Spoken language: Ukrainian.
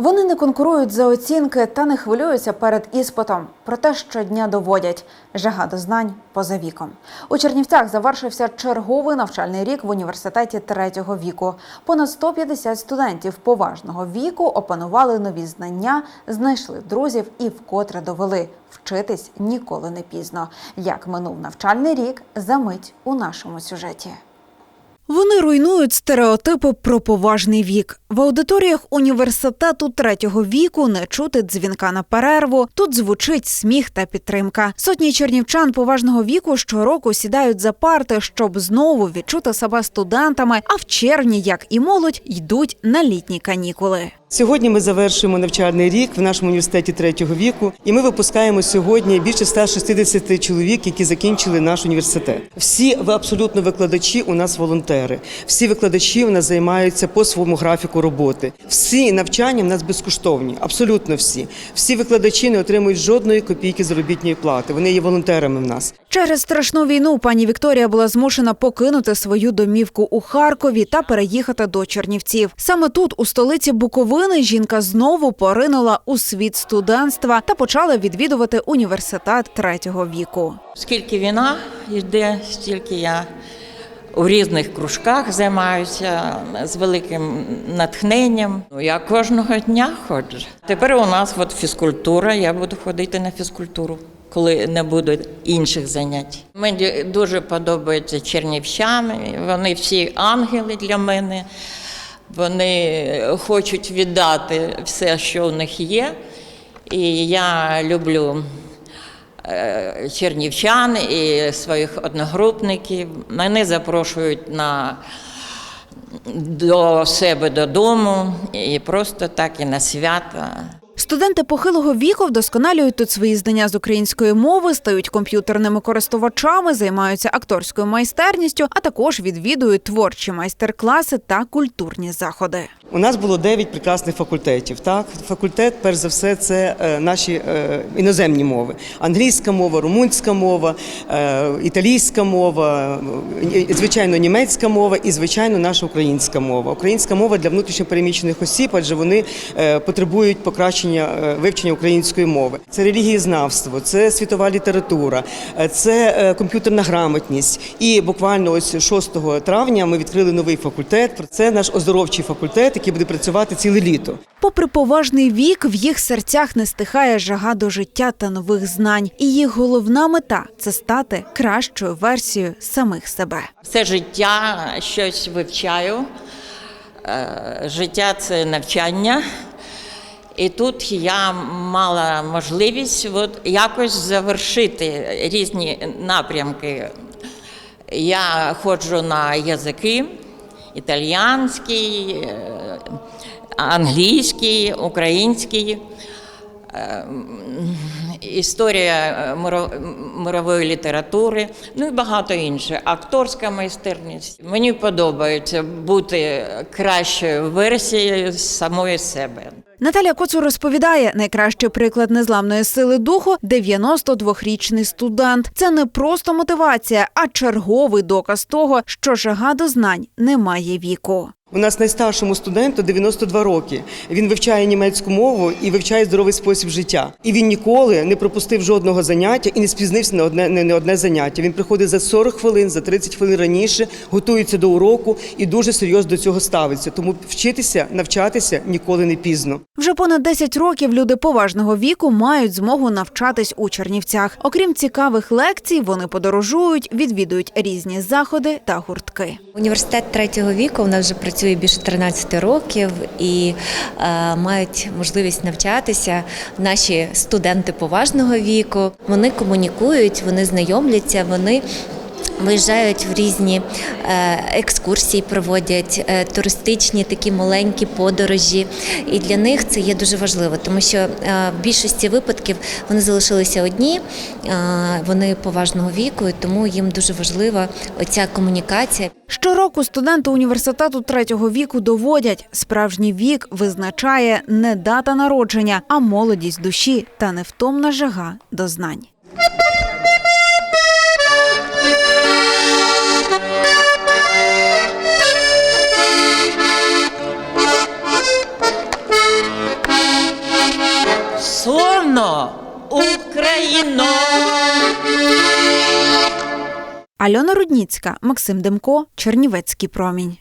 Вони не конкурують за оцінки та не хвилюються перед іспитом. Проте щодня доводять жага до знань поза віком. У Чернівцях завершився черговий навчальний рік в університеті третього віку. Понад 150 студентів поважного віку опанували нові знання, знайшли друзів і вкотре довели. Вчитись ніколи не пізно. Як минув навчальний рік, за мить у нашому сюжеті. Вони руйнують стереотипи про поважний вік. В аудиторіях університету третього віку не чути дзвінка на перерву. Тут звучить сміх та підтримка. Сотні чернівчан поважного віку щороку сідають за парти, щоб знову відчути себе студентами. А в червні, як і молодь, йдуть на літні канікули. Сьогодні ми завершуємо навчальний рік в нашому університеті третього віку, і ми випускаємо сьогодні більше 160 чоловік, які закінчили наш університет. Всі абсолютно викладачі у нас волонтери. Всі викладачі у нас займаються по своєму графіку роботи. Всі навчання в нас безкоштовні, абсолютно всі. Всі викладачі не отримують жодної копійки заробітної плати. Вони є волонтерами в нас. Через страшну війну пані Вікторія була змушена покинути свою домівку у Харкові та переїхати до Чернівців. Саме тут, у столиці Буковини, жінка знову поринула у світ студентства та почала відвідувати університет третього віку. Скільки війна йде, стільки я у різних кружках займаюся з великим натхненням. Ну, Я кожного дня ходжу. Тепер у нас от фізкультура, я буду ходити на фізкультуру. Коли не буде інших занять. Мені дуже подобаються чернівчани, вони всі ангели для мене. Вони хочуть віддати все, що в них є. І я люблю е, чернівчан і своїх одногрупників. Мене запрошують на, до себе додому і просто так і на свята. Студенти похилого віку вдосконалюють тут свої знання з української мови, стають комп'ютерними користувачами, займаються акторською майстерністю, а також відвідують творчі майстер-класи та культурні заходи. У нас було 9 прекрасних факультетів. Так, факультет, перш за все, це е, наші е, іноземні мови: англійська мова, румунська мова, е, італійська мова, звичайно, німецька мова і звичайно наша українська мова. Українська мова для внутрішньопереміщених осіб, адже вони потребують покращення вивчення української мови. Це релігієзнавство, це світова література, це комп'ютерна грамотність. І буквально ось 6 травня ми відкрили новий факультет. Це наш оздоровчий факультет, який буде працювати ціле літо. Попри поважний вік, в їх серцях не стихає жага до життя та нових знань. І їх головна мета це стати кращою версією самих себе. Все життя щось вивчаю. Е, Життя це навчання. І тут я мала можливість от якось завершити різні напрямки. Я ходжу на язики італіянський, е, англійський, український. Е, Історія е, мирової літератури, ну і багато інше. Акторська майстерність. Мені подобається бути кращою версією самої себе. Наталя Коцур розповідає, найкращий приклад незламної сили духу 92-річний студент. Це не просто мотивація, а черговий доказ того, що жага до знань не має віку. У нас найстаршому студенту 92 роки. Він вивчає німецьку мову і вивчає здоровий спосіб життя. І він ніколи не пропустив жодного заняття і не спізнився на одне не, не одне заняття. Він приходить за 40 хвилин, за 30 хвилин раніше, готується до уроку і дуже серйозно до цього ставиться. Тому вчитися, навчатися ніколи не пізно. Вже понад 10 років люди поважного віку мають змогу навчатись у Чернівцях. Окрім цікавих лекцій, вони подорожують, відвідують різні заходи та гуртки. Університет третього віку у нас вже працює більше 13 років і е, мають можливість навчатися наші студенти поважного віку. Вони комунікують, вони знайомляться, вони. Виїжджають в різні е, екскурсії, проводять е, туристичні такі маленькі подорожі, і для них це є дуже важливо, тому що е, в більшості випадків вони залишилися одні, вони поважного віку, і тому їм дуже важлива оця комунікація. Щороку студенти університету третього віку доводять, справжній вік визначає не дата народження, а молодість душі та невтомна жага до знань. Соно Україно! Альона Рудніцька, Максим Демко, Чернівецький промінь.